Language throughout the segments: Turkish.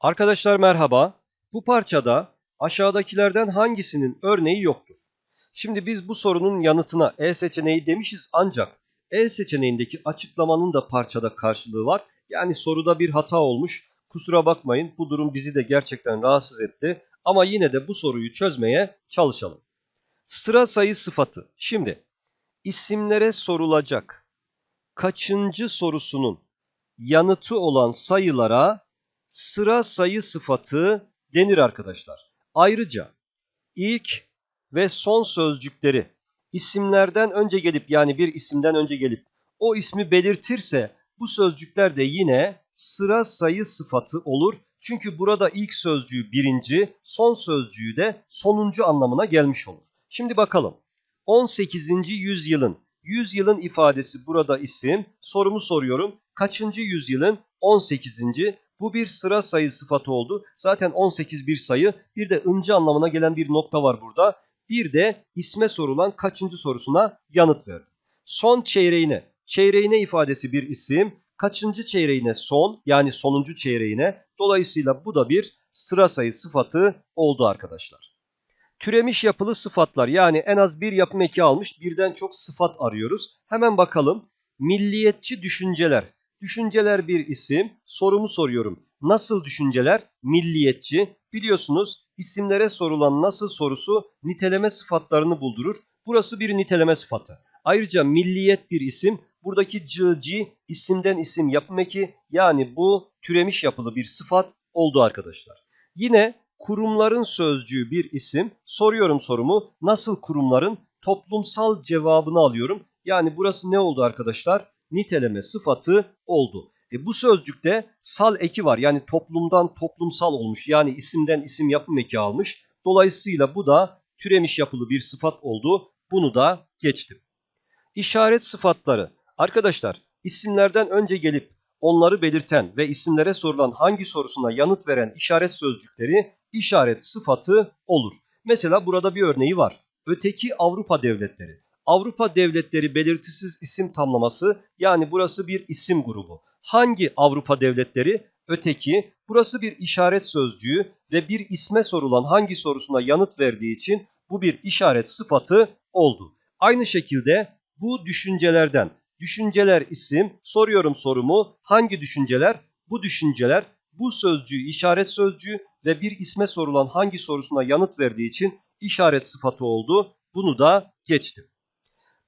Arkadaşlar merhaba. Bu parçada aşağıdakilerden hangisinin örneği yoktur? Şimdi biz bu sorunun yanıtına E seçeneği demişiz ancak E seçeneğindeki açıklamanın da parçada karşılığı var. Yani soruda bir hata olmuş. Kusura bakmayın bu durum bizi de gerçekten rahatsız etti. Ama yine de bu soruyu çözmeye çalışalım. Sıra sayı sıfatı. Şimdi isimlere sorulacak kaçıncı sorusunun yanıtı olan sayılara sıra sayı sıfatı denir arkadaşlar. Ayrıca ilk ve son sözcükleri isimlerden önce gelip yani bir isimden önce gelip o ismi belirtirse bu sözcükler de yine sıra sayı sıfatı olur. Çünkü burada ilk sözcüğü birinci, son sözcüğü de sonuncu anlamına gelmiş olur. Şimdi bakalım. 18. yüzyılın, yüzyılın ifadesi burada isim. Sorumu soruyorum. Kaçıncı yüzyılın? 18. Bu bir sıra sayı sıfatı oldu. Zaten 18 bir sayı. Bir de ıncı anlamına gelen bir nokta var burada. Bir de isme sorulan kaçıncı sorusuna yanıt verdi. Son çeyreğine, çeyreğine ifadesi bir isim. Kaçıncı çeyreğine son yani sonuncu çeyreğine. Dolayısıyla bu da bir sıra sayı sıfatı oldu arkadaşlar. Türemiş yapılı sıfatlar yani en az bir yapım eki almış birden çok sıfat arıyoruz. Hemen bakalım. Milliyetçi düşünceler. Düşünceler bir isim. Sorumu soruyorum. Nasıl düşünceler? Milliyetçi. Biliyorsunuz isimlere sorulan nasıl sorusu niteleme sıfatlarını buldurur. Burası bir niteleme sıfatı. Ayrıca milliyet bir isim. Buradaki cı, isimden isim yapım eki yani bu türemiş yapılı bir sıfat oldu arkadaşlar. Yine kurumların sözcüğü bir isim. Soruyorum sorumu. Nasıl kurumların toplumsal cevabını alıyorum. Yani burası ne oldu arkadaşlar? Niteleme sıfatı oldu. E bu sözcükte sal eki var. Yani toplumdan toplumsal olmuş. Yani isimden isim yapım eki almış. Dolayısıyla bu da türemiş yapılı bir sıfat oldu. Bunu da geçtim. İşaret sıfatları. Arkadaşlar isimlerden önce gelip onları belirten ve isimlere sorulan hangi sorusuna yanıt veren işaret sözcükleri işaret sıfatı olur. Mesela burada bir örneği var. Öteki Avrupa devletleri. Avrupa devletleri belirtisiz isim tamlaması yani burası bir isim grubu. Hangi Avrupa devletleri? Öteki. Burası bir işaret sözcüğü ve bir isme sorulan hangi sorusuna yanıt verdiği için bu bir işaret sıfatı oldu. Aynı şekilde bu düşüncelerden düşünceler isim soruyorum sorumu hangi düşünceler? Bu düşünceler bu sözcüğü işaret sözcüğü ve bir isme sorulan hangi sorusuna yanıt verdiği için işaret sıfatı oldu. Bunu da geçtim.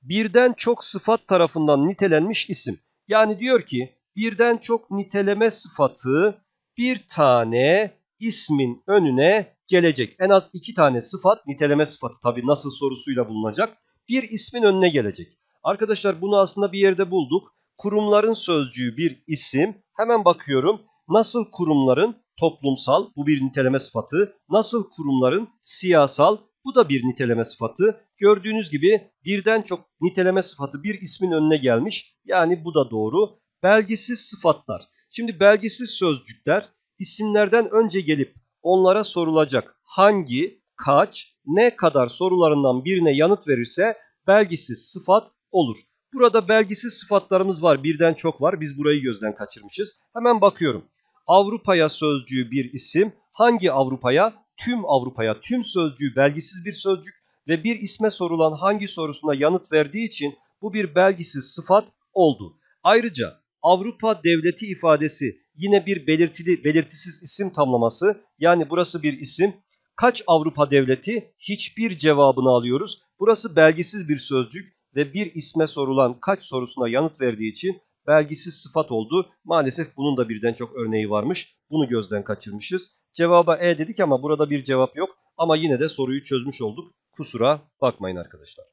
Birden çok sıfat tarafından nitelenmiş isim. Yani diyor ki birden çok niteleme sıfatı bir tane ismin önüne gelecek. En az iki tane sıfat niteleme sıfatı tabi nasıl sorusuyla bulunacak. Bir ismin önüne gelecek. Arkadaşlar bunu aslında bir yerde bulduk. Kurumların sözcüğü bir isim. Hemen bakıyorum. Nasıl kurumların toplumsal bu bir niteleme sıfatı. Nasıl kurumların siyasal bu da bir niteleme sıfatı. Gördüğünüz gibi birden çok niteleme sıfatı bir ismin önüne gelmiş. Yani bu da doğru. Belgisiz sıfatlar. Şimdi belgisiz sözcükler isimlerden önce gelip onlara sorulacak hangi, kaç, ne kadar sorularından birine yanıt verirse belgisiz sıfat olur. Burada belgisiz sıfatlarımız var. Birden çok var. Biz burayı gözden kaçırmışız. Hemen bakıyorum. Avrupa'ya sözcüğü bir isim. Hangi Avrupa'ya? Tüm Avrupa'ya. Tüm sözcüğü belgisiz bir sözcük ve bir isme sorulan hangi sorusuna yanıt verdiği için bu bir belgisiz sıfat oldu. Ayrıca Avrupa devleti ifadesi yine bir belirtili belirtisiz isim tamlaması. Yani burası bir isim. Kaç Avrupa devleti? Hiçbir cevabını alıyoruz. Burası belgisiz bir sözcük ve bir isme sorulan kaç sorusuna yanıt verdiği için belgisiz sıfat oldu. Maalesef bunun da birden çok örneği varmış. Bunu gözden kaçırmışız. Cevaba E dedik ama burada bir cevap yok. Ama yine de soruyu çözmüş olduk. Kusura bakmayın arkadaşlar.